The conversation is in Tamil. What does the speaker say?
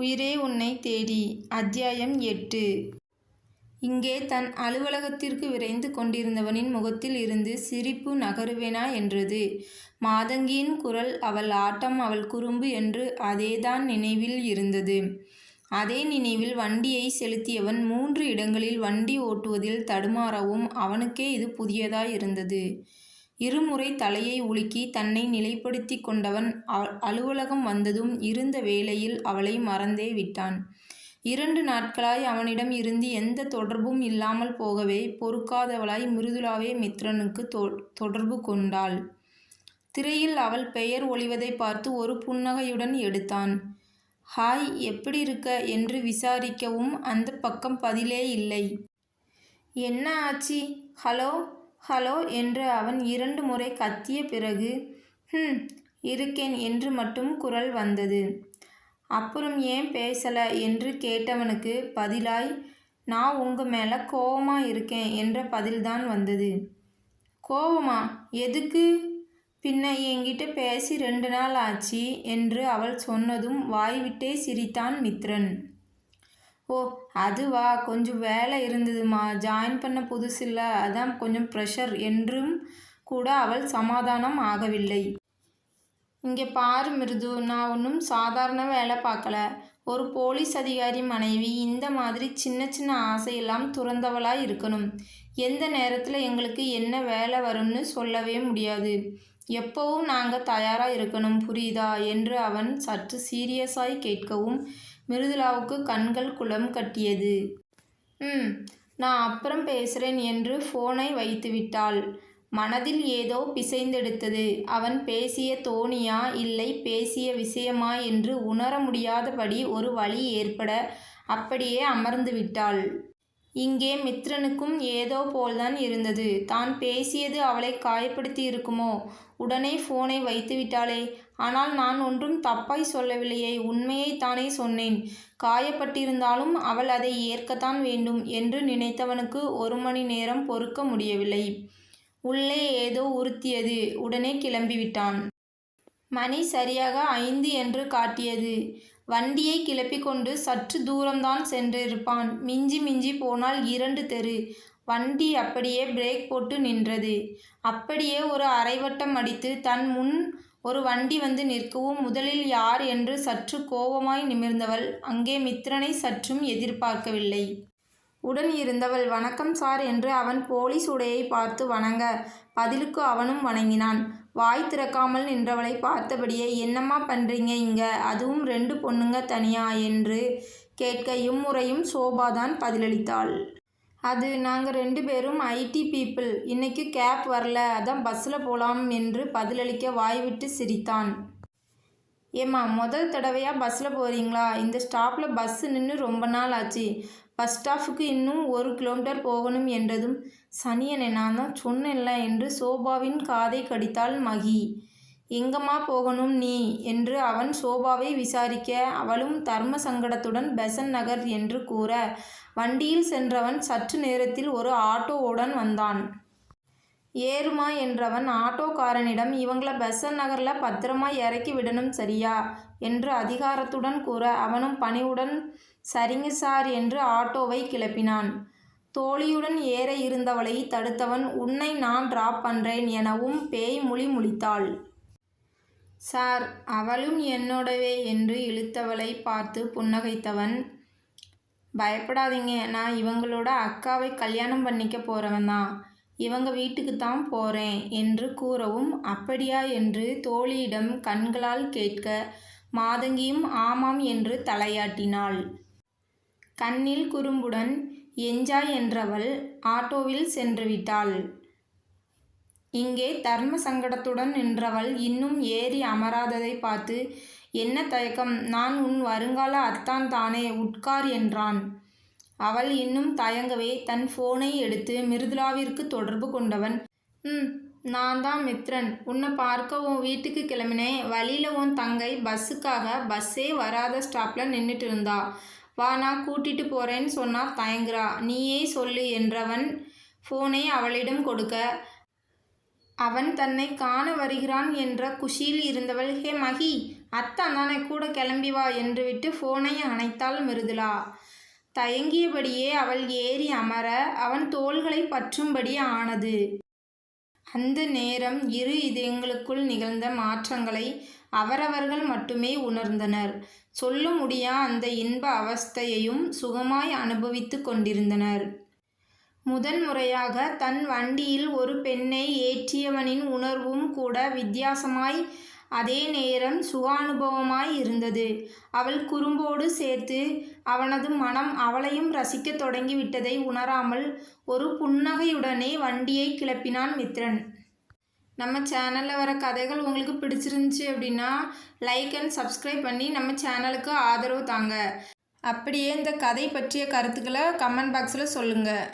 உயிரே உன்னை தேடி அத்தியாயம் எட்டு இங்கே தன் அலுவலகத்திற்கு விரைந்து கொண்டிருந்தவனின் முகத்தில் இருந்து சிரிப்பு நகருவேனா என்றது. மாதங்கியின் குரல் அவள் ஆட்டம் அவள் குறும்பு என்று அதேதான் நினைவில் இருந்தது. அதே நினைவில் வண்டியை செலுத்தியவன் மூன்று இடங்களில் வண்டி ஓட்டுவதில் தடுமாறவும் அவனுக்கே இது புதியதாயிருந்தது. இருமுறை தலையை உலுக்கி தன்னை நிலைப்படுத்திக் கொண்டவன் அலுவலகம் வந்ததும் இருந்த வேளையில் அவளை மறந்தே விட்டான். இரண்டு நாட்களாய் அவனிடம் இருந்து எந்த தொடர்பும் இல்லாமல் போகவே பொறுக்காதவளாய் மிருதுளாவே மித்ரனுக்கு தொடர்பு கொண்டாள். திரையில் அவள் பெயர் ஒளிவதை பார்த்து ஒரு புன்னகையுடன் எடுத்தான். ஹாய் எப்படி இருக்க என்று விசாரிக்கவும் அந்தப் பக்கம் பதிலே இல்லை. என்ன ஆச்சி? ஹலோ... ஹலோ என்று அவன் இரண்டு முறை கத்திய பிறகு ஹம் இருக்கேன் என்று மட்டும் குரல் வந்தது. அப்புறம் ஏன் பேசலை என்று கேட்டவனுக்கு பதிலாய் நான் உங்கள் மேலே கோபமாக இருக்கேன் என்ற பதில்தான் வந்தது. கோபமா எதுக்கு? பின்ன என்கிட்ட பேசி ரெண்டு நாள் ஆச்சு என்று அவள் சொன்னதும் வாய்விட்டே சிரித்தான் மித்ரன் ஓ அதுவா கொஞ்சம் வேலை இருந்ததும்மா ஜாயின் பண்ண புதுசில்ல அதான் கொஞ்சம் ப்ரெஷர் என்றும் கூட அவள் சமாதானம் ஆகவில்லை. இங்கே பாரு மிருது நான் ஒன்றும் சாதாரண வேலை பார்க்கல ஒரு போலீஸ் அதிகாரி மனைவி இந்த மாதிரி சின்ன சின்ன ஆசையெல்லாம் துறந்தவளாக இருக்கணும். எந்த நேரத்தில் எங்களுக்கு என்ன வேலை வரும்னு சொல்லவே முடியாது. எப்போவும் நாங்கள் தயாராக இருக்கணும் புரியுதா? என்று அவன் சற்று சீரியஸாய் கேட்கவும் மிருதுளாவுக்கு கண்கள் குளம் கட்டியது. ம்... நான் அப்புறம் பேசுகிறேன் என்று ஃபோனை வைத்துவிட்டாள். மனதில் ஏதோ பிசைந்தெடுத்தது. அவன் பேசிய தோணியா இல்லை பேசிய விஷயமா என்று உணர முடியாதபடி ஒரு வழி ஏற்பட அப்படியே அமர்ந்துவிட்டாள். இங்கே மித்ரனுக்கும் ஏதோ போல்தான் இருந்தது. தான் பேசியது அவளை காயப்படுத்தி இருக்குமோ உடனே போனை வைத்துவிட்டாளே. ஆனால் நான் ஒன்றும் தப்பாய்ச் சொல்லவில்லையே உண்மையைத் தானே சொன்னேன். காயப்பட்டிருந்தாலும் அவள் அதை ஏற்கத்தான் வேண்டும் என்று நினைத்தவனுக்கு ஒரு மணி நேரம் பொறுக்க முடியவில்லை. உள்ளே ஏதோ உறுத்தியது. உடனே கிளம்பிவிட்டான். மணி சரியாக ஐந்து என்று காட்டியது. வண்டியை கிளப்பிக்கொண்டு சற்று தூரம்தான் சென்றிருப்பான். மிஞ்சி மிஞ்சி போனால் இரண்டு தெரு. வண்டி அப்படியே பிரேக் போட்டு நின்றது. அப்படியே ஒரு அரைவட்டம் அடித்து தன் முன் ஒரு வண்டி வந்து நிற்கவும் முதலில் யார் என்று சற்று கோபமாய் நிமிர்ந்தவள் அங்கே மித்திரனை சற்றும் எதிர்பார்க்கவில்லை. உடன் இருந்தவள் வணக்கம் சார் என்று அவன் போலீஸ் உடையை பார்த்து வணங்க பதிலுக்கு அவனும் வணங்கினான். வாய் திறக்காமல் நின்றவளை பார்த்தபடியே என்னம்மா பண்ணுறீங்க இங்க அதுவும் ரெண்டு பொண்ணுங்க தனியா? என்று கேட்க இம்முறையும் சோபாதான் பதிலளித்தாள். அது நாங்கள் ரெண்டு பேரும் ஐடி பீப்புள் பீப்பிள். இன்னைக்கு கேப் வரல அதான் பஸ்ஸில் போகலாம் என்று பதிலளிக்க வாய்விட்டு சிரித்தான். ஏம்மா முதல் தடவையாக பஸ்ஸில் போகிறீங்களா இந்த ஸ்டாப்பில் பஸ்ஸு நின்று ரொம்ப நாள் ஆச்சு. பஸ் ஸ்டாஃபுக்கு இன்னும் ஒரு கிலோமீட்டர் போகணும் என்றதும் சனியனை நான் தான் சொன்னேன்ல என்று சோபாவின் காதை கடித்தாள் மகி. எங்கம்மா போகணும் நீ? என்று அவன் சோபாவை விசாரிக்க அவளும் தர்ம சங்கடத்துடன் பெசன்ட் நகர் என்று கூற வண்டியில் சென்றவன் சற்று நேரத்தில் ஒரு ஆட்டோவுடன் வந்தான். ஏறுமா என்றவன் ஆட்டோக்காரனிடம் இவங்கள பெசன் நகரில் பத்திரமா இறக்கி விடணும் சரியா? என்று அதிகாரத்துடன் கூற அவனும் பணிவுடன் சரிங்க சார் என்று ஆட்டோவை கிளப்பினான். தோழியுடன் ஏற இருந்தவளை தடுத்தவன் உன்னை நான் டிராப் பண்ணுறேன் எனவும் பேய் முழி முழித்தாள். சார் அவளும் என்னோடவே என்று இழுத்தவளை பார்த்து புன்னகைத்தவன் பயப்படாதீங்க நான் இவங்களோட அக்காவை கல்யாணம் பண்ணிக்க போகிறவன் தான் இவங்க வீட்டுக்குத்தான் போகிறேன் என்று கூறவும் அப்படியா என்று தோழியிடம் கண்களால் கேட்க மாதங்கியும் ஆமாம் என்று தலையாட்டினாள். கண்ணில் குறும்புடன் எஞ்சாய் என்றவள் ஆட்டோவில் சென்று விட்டாள் இங்கே தர்ம சங்கடத்துடன் நின்றவள் இன்னும் ஏறி அமராததைப் பார்த்து என்ன தயக்கம்? நான் உன் வருங்கால அத்தான் தானே உட்கார் என்றான். அவள் இன்னும் தயங்கவே தன் ஃபோனை எடுத்து மிருதுலாவிற்கு தொடர்பு கொண்டவன் ம் நான் தான் மித்ரன் உன்னை பார்க்க உன் வீட்டுக்கு கிளம்பினேன். வழியில உன் தங்கை பஸ்ஸுக்காக பஸ்ஸே வராத ஸ்டாப்பில் நின்றுட்டு இருந்தா வா நான் கூட்டிட்டு போகிறேன்னு சொன்னால் தயங்குறா. நீயே சொல்லு என்றவன் ஃபோனை அவளிடம் கொடுக்க அவன் தன்னை காண வருகிறான் என்ற குஷியில் இருந்தவள் ஹே மகி அத்தான் தானே கூட கிளம்பி வா என்று விட்டு ஃபோனை அணைத்தாள் மிருதுளா தயங்கியபடியே அவள் ஏறி அமர அவன் தோள்களை பற்றும்படி ஆனது. அந்த நேரம் இரு இதயங்களுக்குள் நிகழ்ந்த மாற்றங்களை அவரவர்கள் மட்டுமே உணர்ந்தனர். சொல்ல முடியா அந்த இன்ப அவஸ்தையையும் சுகமாய் அனுபவித்து கொண்டிருந்தனர். முதன் முறையாக தன் வண்டியில் ஒரு பெண்ணை ஏற்றியவனின் உணர்வும் கூட வித்தியாசமாய் அதே நேரம் சுகானுபவமாய் இருந்தது. அவள் குறும்போடு சேர்த்து அவனது மனம் அவளையும் ரசிக்கத் தொடங்கிவிட்டதை உணராமல் ஒரு புன்னகையுடனே வண்டியை கிளப்பினான் மித்ரன். நம்ம சேனலில் வர கதைகள் உங்களுக்கு பிடிச்சிருந்துச்சி அப்படின்னா லைக் அண்ட் சப்ஸ்கிரைப் பண்ணி நம்ம சேனலுக்கு ஆதரவு தாங்க. அப்படியே இந்த கதை பற்றிய கருத்துக்களை கமெண்ட் பாக்ஸில் சொல்லுங்கள்